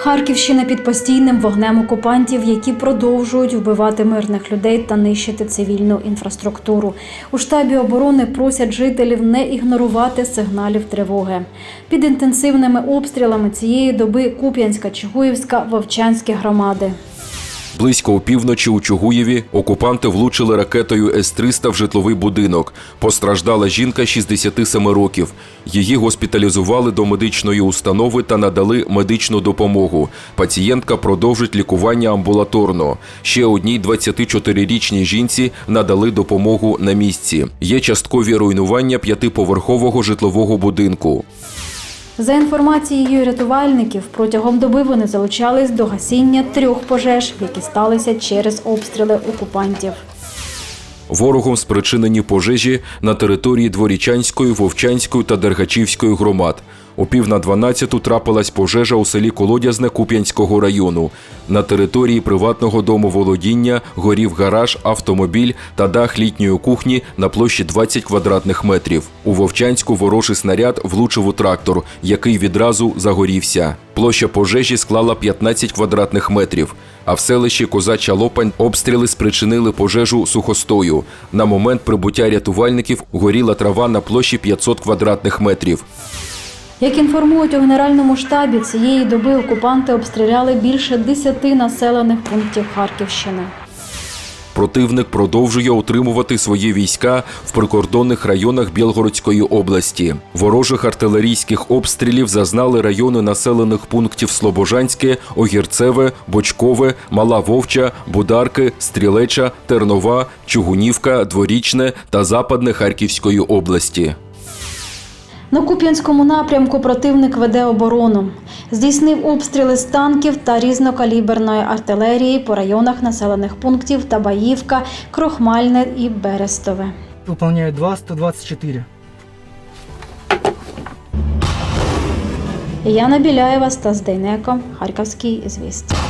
Харківщина під постійним вогнем окупантів, які продовжують вбивати мирних людей та нищити цивільну інфраструктуру. У штабі оборони просять жителів не ігнорувати сигналів тривоги. Під інтенсивними обстрілами цієї доби Куп'янська, Чигуївська, Вовчанські громади. Близько опівночі у Чугуєві окупанти влучили ракетою С-300 в житловий будинок. Постраждала жінка 67 років. Її госпіталізували до медичної установи та надали медичну допомогу. Пацієнтка продовжить лікування амбулаторно. Ще одній 24-річній жінці надали допомогу на місці. Є часткові руйнування п'ятиповерхового житлового будинку. За інформацією рятувальників, протягом доби вони залучались до гасіння трьох пожеж, які сталися через обстріли окупантів. Ворогом спричинені пожежі на території Дворічанської, Вовчанської та Дергачівської громад. О пів на 12 трапилась пожежа у селі Колодязне Куп'янського району. На території приватного дому володіння горів гараж, автомобіль та дах літньої кухні на площі 20 квадратних метрів. У Вовчанську ворожий снаряд влучив у трактор, який відразу загорівся. Площа пожежі склала 15 квадратних метрів. А в селищі Козача Лопань обстріли спричинили пожежу сухостою. На момент прибуття рятувальників горіла трава на площі 500 квадратних метрів. Як інформують у Генеральному штабі, цієї доби окупанти обстріляли більше 10 населених пунктів Харківщини. Противник продовжує утримувати свої війська в прикордонних районах Білгородської області. Ворожих артилерійських обстрілів зазнали райони населених пунктів Слобожанське, Огірцеве, Бочкове, Мала Вовча, Бударки, Стрілеча, Тернова, Чугунівка, Дворічне та Западне Харківської області. На Куп'янському напрямку противник веде оборону. Здійснив обстріли з танків та різнокаліберної артилерії по районах населених пунктів Табаївка, Крохмальне і Берестове. Выполняю 2, 124. Яна Біляєва, Стас Дейнеко, Харківський звіст.